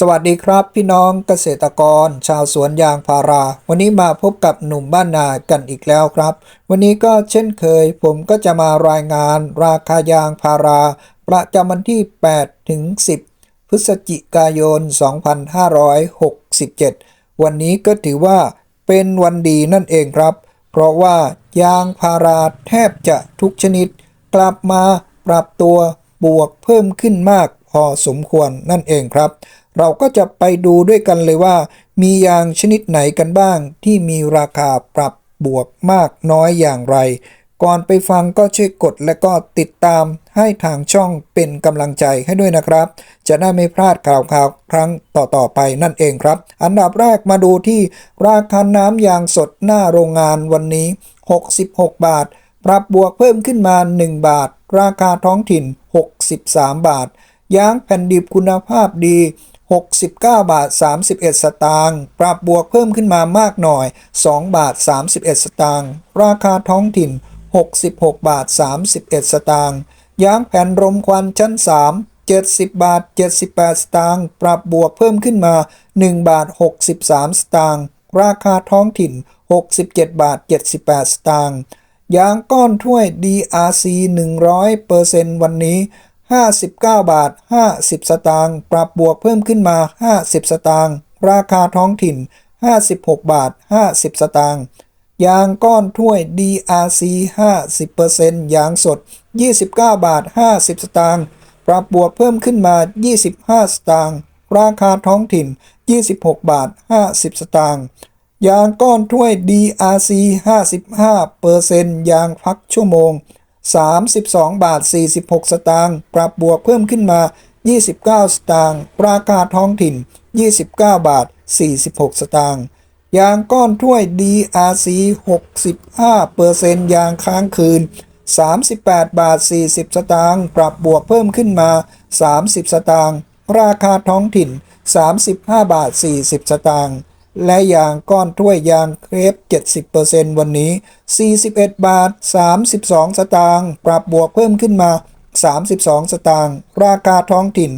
สวัสดีครับพี่น้องเกษตรกร ชาวสวนยางพารา วันนี้มาพบกับหนุ่มบ้านนากันอีกแล้วครับ วันนี้ก็เช่นเคย ผมก็จะมารายงานราคายางพารา ประจำวันที่ 8 ถึง 10 พฤศจิกายน 2567 วันนี้ก็ถือว่าเป็นวันดีนั่นเองครับ เพราะว่ายางพาราแทบจะทุกชนิด กลับมาปรับตัวบวกเพิ่มขึ้นมาก พอสมควรนั่นเองครับ เราก็จะไปดูด้วยกันเลยว่า มียางชนิดไหนกันบ้าง ที่มีราคาปรับบวกมากน้อยอย่างไร ก่อนไปฟังก็ช่วยกดและก็ติดตามให้ทางช่องเป็นกำลังใจให้ด้วยนะครับ จะได้ไม่พลาดข่าวข่าวครั้งต่อๆไปนั่นเองครับ อันดับแรกมาดูที่ราคาน้ำยางสดหน้าโรงงานวันนี้ 66 บาท ปรับบวกเพิ่มขึ้นมา 1 บาท ราคาท้องถิ่น 63 บาท ยางแผ่นดิบคุณภาพดี 69 บาท 31 สตางค์ ปรับบวกเพิ่มขึ้นมามากหน่อย 2 บาท 31 สตางค์ ราคาท้องถิ่น 66 บาท 31 สตางค์ ยางแผ่นรมควันชั้น 3 70 บาท 78 สตางค์ ปรับบวกเพิ่มขึ้นมา 1 บาท 63 สตางค์ ราคาท้องถิ่น 67 บาท 78 สตางค์ ยางก้อนถ้วย DRC 100%วันนี้ 59 บาท 50 สตางค์ปรับบวกเพิ่มขึ้นมา 50 สตางค์ราคาท้องถิ่น 56 บาท 50 สตางค์ยางก้อนถ้วย DRC 50%ยางสด 29 บาท 50 สตางค์ปรับบวกเพิ่มขึ้นมา 25 สตางค์ราคาท้องถิ่น 26 บาท 50 สตางค์ยางก้อนถ้วย DRC 55%ยางพักชั่วโมง 32 บาท 46 สตางค์ปรับบวกเพิ่มขึ้นมา 29 สตางค์ราคาท้องถิ่น 29 บาท 46 สตางค์ยางก้อนถ้วย DRC 65%ยางค้างคืน 38 บาท 40 สตางค์ปรับบวกเพิ่มขึ้นมา 30 สตางค์ราคาท้องถิ่น 35 บาท 40 สตางค์ และยางก้อนถ้วยยางเครป70%วันนี้ 41 บาท 32 สตางค์ปรับบวกเพิ่มขึ้นมา 32 สตางค์ราคาท้องถิ่น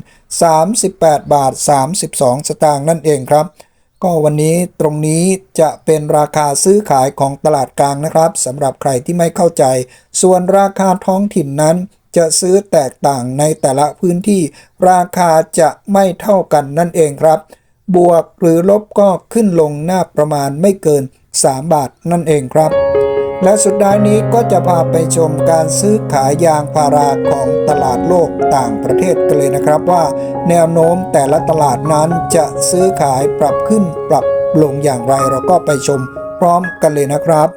38 บาท 32 สตางค์นั่นเองครับ ก็วันนี้ตรงนี้จะเป็นราคาซื้อขายของตลาดกลางนะครับสำหรับใครที่ไม่เข้าใจ ส่วนราคาท้องถิ่นนั้นจะซื้อแตกต่างในแต่ละพื้นที่ ราคาจะไม่เท่ากันนั่นเองครับ บวกหรือลบก็ขึ้นลงหน้าประมาณไม่เกิน 3 บาทนั่นเองครับ และสุดท้ายนี้ก็จะพาไปชมการซื้อขายยางพาราของตลาดโลกต่างประเทศกันเลยนะครับว่า แนวโน้มแต่ละตลาดนั้นจะซื้อขายปรับขึ้นปรับลงอย่างไรเราก็ไปชมพร้อมกันเลยนะครับ